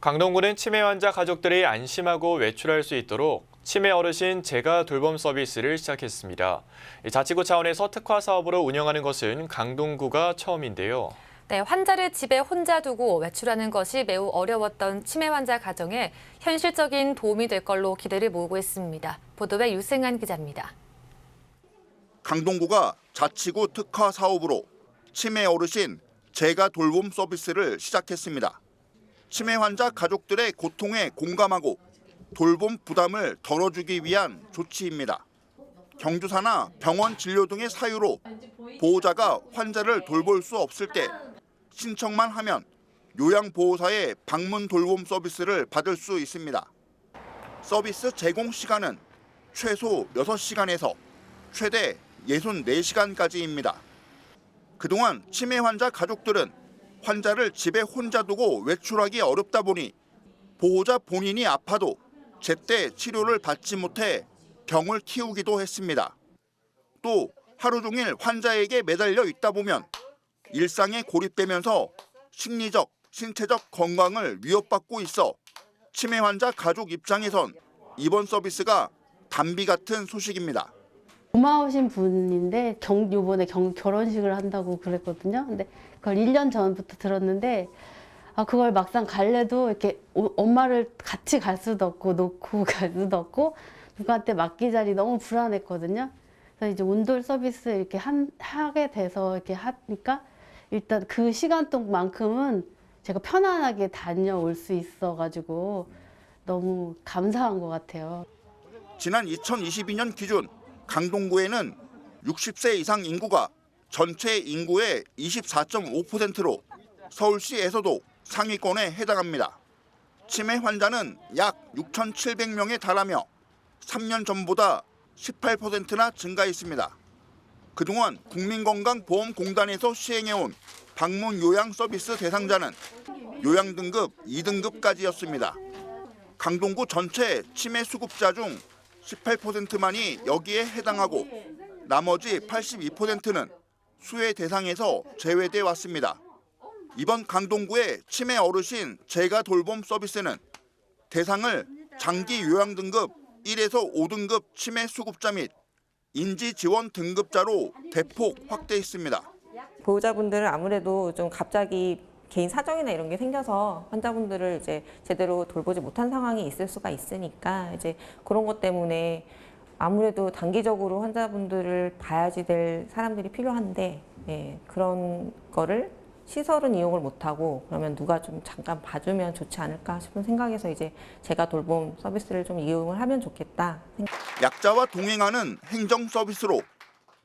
강동구는 치매 환자 가족들이 안심하고 외출할 수 있도록 치매 어르신 재가 돌봄 서비스를 시작했습니다. 이 자치구 차원에서 특화 사업으로 운영하는 것은 강동구가 처음인데요. 네, 환자를 집에 혼자 두고 외출하는 것이 매우 어려웠던 치매 환자 가정에 현실적인 도움이 될 걸로 기대를 모으고 있습니다. 보도에 유승한 기자입니다. 강동구가 자치구 특화 사업으로 치매 어르신 재가 돌봄 서비스를 시작했습니다. 치매 환자 가족들의 고통에 공감하고 돌봄 부담을 덜어주기 위한 조치입니다. 경주사나 병원 진료 등의 사유로 보호자가 환자를 돌볼 수 없을 때 신청만 하면 요양보호사의 방문 돌봄 서비스를 받을 수 있습니다. 서비스 제공 시간은 최소 6시간에서 최대 64시간까지입니다. 그동안 치매 환자 가족들은 환자를 집에 혼자 두고 외출하기 어렵다 보니 보호자 본인이 아파도 제때 치료를 받지 못해 병을 키우기도 했습니다. 또 하루 종일 환자에게 매달려 있다 보면 일상에 고립되면서 심리적, 신체적 건강을 위협받고 있어 치매 환자 가족 입장에선 이번 서비스가 단비 같은 소식입니다. 고마우신 분인데 경 요번에 경, 결혼식을 한다고 그랬거든요. 근데 그걸 1년 전부터 들었는데 아 그걸 막상 갈래도 이렇게 오- 엄마를 같이 갈 수도 없고 놓고 갈 수도 없고 누구한테 맡기자니 너무 불안했거든요. 그래서 이제 온돌 서비스 이렇게 한, 하게 돼서 이렇게 하니까 일단 그 시간 동안만큼은 제가 편안하게 다녀올 수 있어가지고 너무 감사한 것 같아요. 지난 2022년 기준 강동구에는 60세 이상 인구가 전체 인구의 24.5%로 서울시에서도 상위권에 해당합니다. 치매 환자는 약 6,700명에 달하며 3년 전보다 18%나 증가했습니다. 그동안 국민건강보험공단에서 시행해온 방문 요양 서비스 대상자는 요양 등급 2등급까지였습니다. 강동구 전체 치매 수급자 중 18%만이 여기에 해당하고 나머지 82%는 수혜 대상에서 제외돼 왔습니다. 이번 강동구의 치매 어르신 재가 돌봄 서비스는 대상을 장기 요양 등급 1에서 5등급 치매 수급자 및 인지 지원 등급자로 대폭 확대했습니다. 보호자분들은 아무래도 좀 갑자기 개인 사정이나 이런 게 생겨서 환자분들을 이제 제대로 돌보지 못한 상황이 있을 수가 있으니까 이제 그런 것 때문에 아무래도 단기적으로 환자분들을 봐야지 될 사람들이 필요한데 예, 그런 거를 시설은 이용을 못하고 그러면 누가 좀 잠깐 봐주면 좋지 않을까 싶은 생각에서 이제 제가 돌봄 서비스를 좀 이용을 하면 좋겠다 약자와 동행하는 행정 서비스로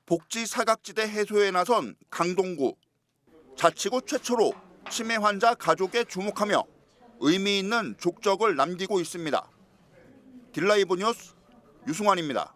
복지 사각지대 해소에 나선 강동구. 자치구 최초로 치매 환자 가족에 주목하며 의미 있는 족적을 남기고 있습니다. 딜라이브 뉴스 유승환입니다.